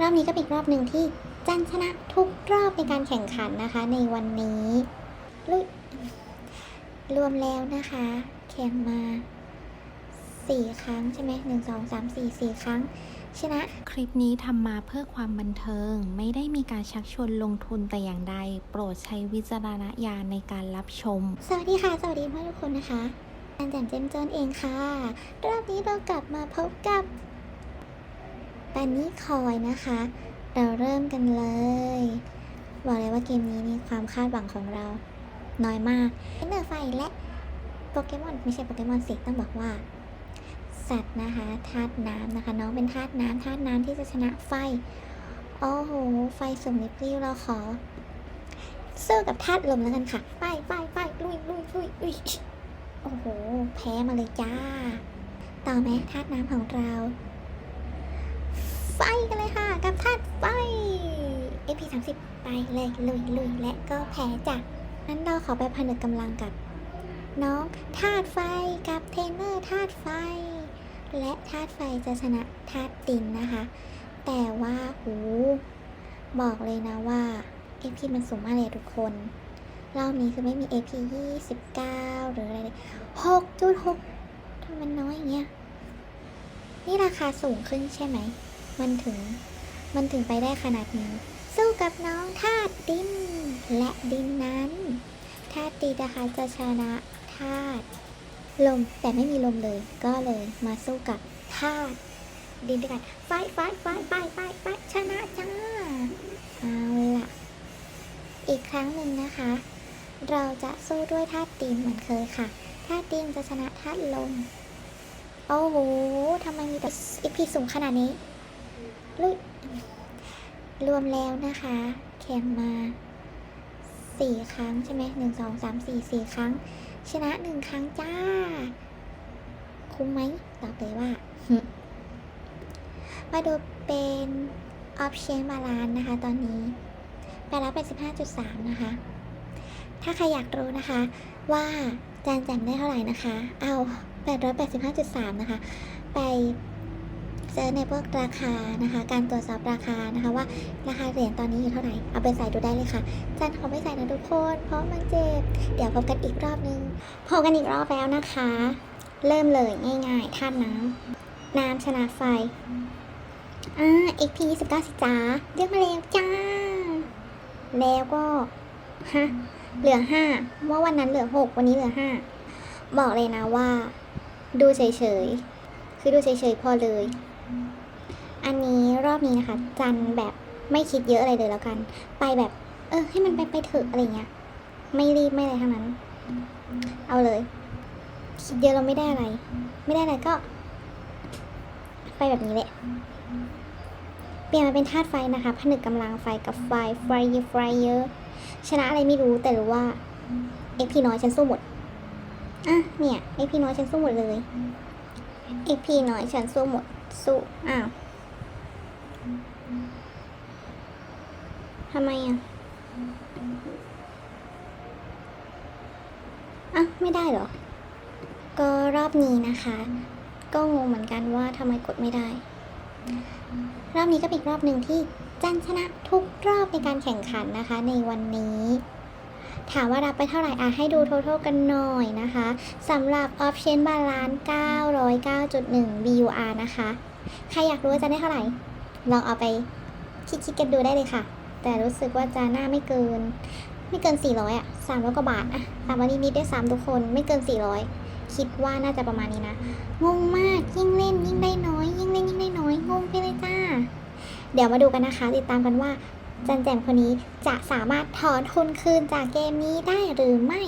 รอบนี้ก็เป็นอีกรอบหนึ่งที่จันชนะทุกรอบในการแข่งขันนะคะ ในวันนี้ลุยรวมแล้วนะคะ แข่งมาสี่ครั้งใช่ไหมหนึ่งสองสามสี่สี่ครั้ง ชนะ คลิปนี้ทำมาเพื่อความบันเทิง ไม่ได้มีการชักชวนลงทุนแต่อย่างใด โปรดใช้วิจารณญาณในการรับชม สวัสดีค่ะ สวัสดีเพื่อนทุกคนนะคะอันแจ่มเจมเจนเองค่ะ รอบนี้เรากลับมาพบกับ ปันนี่คอยนะคะ เราเริ่มกันเลย บอกเลยว่าเกมนี้นี่ความคาดหวังของเรา น้อยมากเนอร์ไฟและโปเกมอนไม่ใช่โปเกมอนสิต้องบอกว่า สัตว์นะคะธาตุน้ำนะคะ น้องเป็นธาตุน้ำธาตุน้ำที่จะชนะไฟ โอ้โห ไฟสมนิปริ้วเราขอสู้กับธาตุลมแล้วกันค่ะ ไปไปไปลุยลุยลุยลุยโอ้โห แพ้มาเลยจ้า ต่อไหมธาตุน้ำของเรา ไฟกันเลยค่ะ กับธาตุไฟ AP 3 0 ไปเลยลุยลุยและก็แพ้จ้ะนั้นเราขอไปผนึกกำลังกับ น้องธาตุไฟกับเทรนเนอร์ธาตุไฟ และธาตุไฟจะชนะธาตุดินนะคะ แต่ว่าโอ้บอกเลยนะว่า AP มันสูงมากเลยทุกคนรอบนี้คือไม่มี AP 29 หรืออะไรเลย6.6ทำไมมันน้อยอย่างเงี้ย นี่ราคาสูงขึ้นใช่ไหม มันถึง มันถึงไปได้ขนาดนี้ สู้กับน้องธาตุดิน และดินนั้นธาตุดินนะคะจะชนะธาตุลมแต่ไม่มีลมเลย ก็เลยมาสู้กับธาตุดินด้วยกันไฟไฟไฟไฟไฟไฟชนะจ้าเอาล่ะ อีกครั้งหนึ่งนะคะ เราจะสู้ด้วยธาตุดินเหมือนเคยค่ะธาตุดินจะชนะธาตุลมโอ้โหทำไมมีแต่อีพีสูงขนาดนี้ ลุยรวมแล้วนะคะ แข่งมาสี่ครั้งใช่ไหมหนึ่งสองสามสี่สี่ครั้ง ชนะหนึ่งครั้งจ้า คุ้มไหมตอบเลยว่า มาดูเป็นออฟเชนบาลานนะคะ ตอนนี้ไปแล้วเป็น15.3นะคะ ถ้าใครอยากรู้นะคะ ว่าจานแจมได้เท่าไหร่นะคะ เอา885.3นะคะ ไป เซิร์ชในพวกราคานะคะ การตรวจสอบราคานะคะว่าราคาเหรียญตอนนี้อยู่เท่าไหร่ เอาไปใส่ดูได้เลยค่ะจานขอไม่ใส่นะทุกคน เพราะมันเจ็บ เดี๋ยวพบกันอีกรอบนึง พบกันอีกรอบแล้วนะคะ เริ่มเลยง่ายๆท่านน้ำน้ำชนะไฟ อ่า XP 29สิจ้าเรียกมาแล้วจ้า แล้วก็ฮะเหลือห้าเมื่อวันนั้นเหลือหกวันนี้เหลือห้าบอกเลยนะว่า ดูเฉยๆคือดูเฉยๆพอเลย อันนี้รอบนี้นะคะ จันแบบไม่คิดเยอะอะไรเลยแล้วกัน ไปแบบ เออ ให้มันไปไปเถอะอะไรเงี้ย ไม่รีบไม่อะไรทั้งนั้น เอาเลย คิดเยอะเราไม่ได้อะไร ไม่ได้อะไรก็ ไปแบบนี้แหละเปลี่ยนมาเป็นธาตุไฟนะคะผนึกกำลังไฟกับไฟไฟเยอะไฟเยอะชนะอะไรไม่รู้แต่รู้ว่าเอ็กพีน้อยฉันสู้หมดอะเนี่ยเอ็กพีน้อยฉันสู้หมดเลยเอ็กพีน้อยฉันสู้หมด สู้อ้าวทำไมอะอะ ไม่ได้เหรอ ก็รอบนี้นะคะ ก็งงเหมือนกันว่าทำไมกดไม่ได้ รอบนี้ก็เป็นอีกรอบหนึ่งที่จันชนะทุกรอบในการแข่งขันนะคะ ในวันนี้ ถามว่ารับไปเท่าไหร่อะให้ดูทั้กันหน่อยนะคะสำหรับ Option Balance 909.1 BUR นะคะ ใครอยากรู้ว่าจะได้เท่าไหร่ ลองเอาไปคิดๆกันดูได้เลยค่ะ แต่รู้สึกว่าจะหน้าไม่เกิน ไม่เกิน 400อะ300กว่าบาทอะสามวันนิดๆได้3ทุกคนไม่เกิน 400 คิดว่าน่าจะประมาณนี้นะ งงมากยิ่งเล่นยิ่งได้น้อย ยิ่งเล่นยิ่งได้น้อยงงไปเลยจ้า เดี๋ยวมาดูกันนะคะ ติดตามกันว่า จันแจมคนนี้จะสามารถถอนทุนคืนจากเกมนี้ได้หรือไม่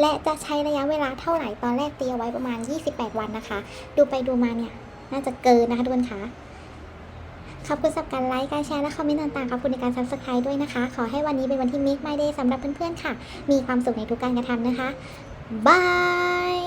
และจะใช้ระยะเวลาเท่าไหร่ตอนแรกเตรียมไว้ประมาณ 28 วันนะคะ ดูไปดูมาเนี่ย น่าจะเกินนะคะทุกคนคะขอบคุณสำหรับการไลค์ การแชร์ และคอมเมนต์ต่างๆ ขอบคุณในการ subscribe ด้วยนะคะ ขอให้วันนี้เป็นวันที่ make my day สำหรับเพื่อนๆ ค่ะ มีความสุขในทุกการกระทำนะคะ บาย